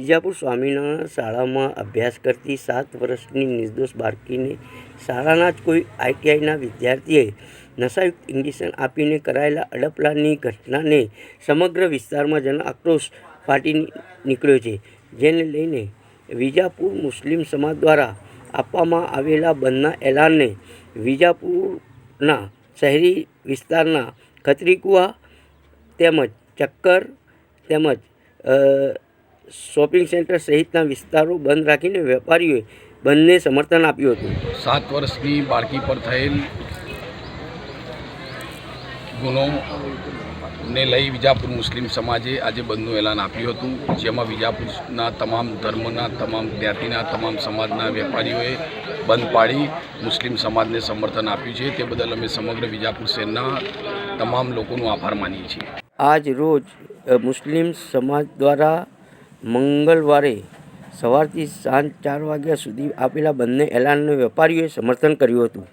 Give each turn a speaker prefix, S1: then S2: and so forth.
S1: વિજાપુર સ્વામિનારાયણ શાળામાં અભ્યાસ કરતી સાત વર્ષની નિર્દોષ બાળકીને શાળાના જ કોઈ આઈટીઆઈના વિદ્યાર્થીએ નશાયુક્ત ઇન્જેક્શન આપીને કરાયેલા અડપલાની ઘટનાને સમગ્ર વિસ્તારમાં જન આક્રોશ ફાટી નીકળ્યો છે. જેને લઈને વિજાપુર મુસ્લિમ સમાજ દ્વારા આપવામાં આવેલા બંધના એલાનને વિજાપુરના શહેરી વિસ્તારના ખત્રીકુવા તેમજ ચક્કર તેમજ શોપિંગ સેન્ટર સહિતના વિસ્તારો બંધ રાખીને વેપારીઓએ બંધને સમર્થન આપ્યું હતું.
S2: સાત વર્ષની બાળકી પર થયેલ ગુનો ને લઈ વિજાપુર મુસ્લિમ સમાજે આજે બંધનું એલાન આપ્યું હતું જેમાં વિજાપુરના તમામ ધર્મના તમામ જ્ઞાતિના તમામ સમાજના વેપારીઓએ બંધ પાડી મુસ્લિમ સમાજને સમર્થન આપ્યું છે. તે બદલ અમે સમગ્ર વિજાપુર શહેરના તમામ લોકોનો આભાર માનીએ છીએ.
S1: આજ રોજ મુસ્લિમ સમાજ દ્વારા મંગળવારે સવારથી સાંજ ચાર વાગ્યા સુધી આપેલા બંને એલાનને વેપારીઓએ સમર્થન કર્યું હતું.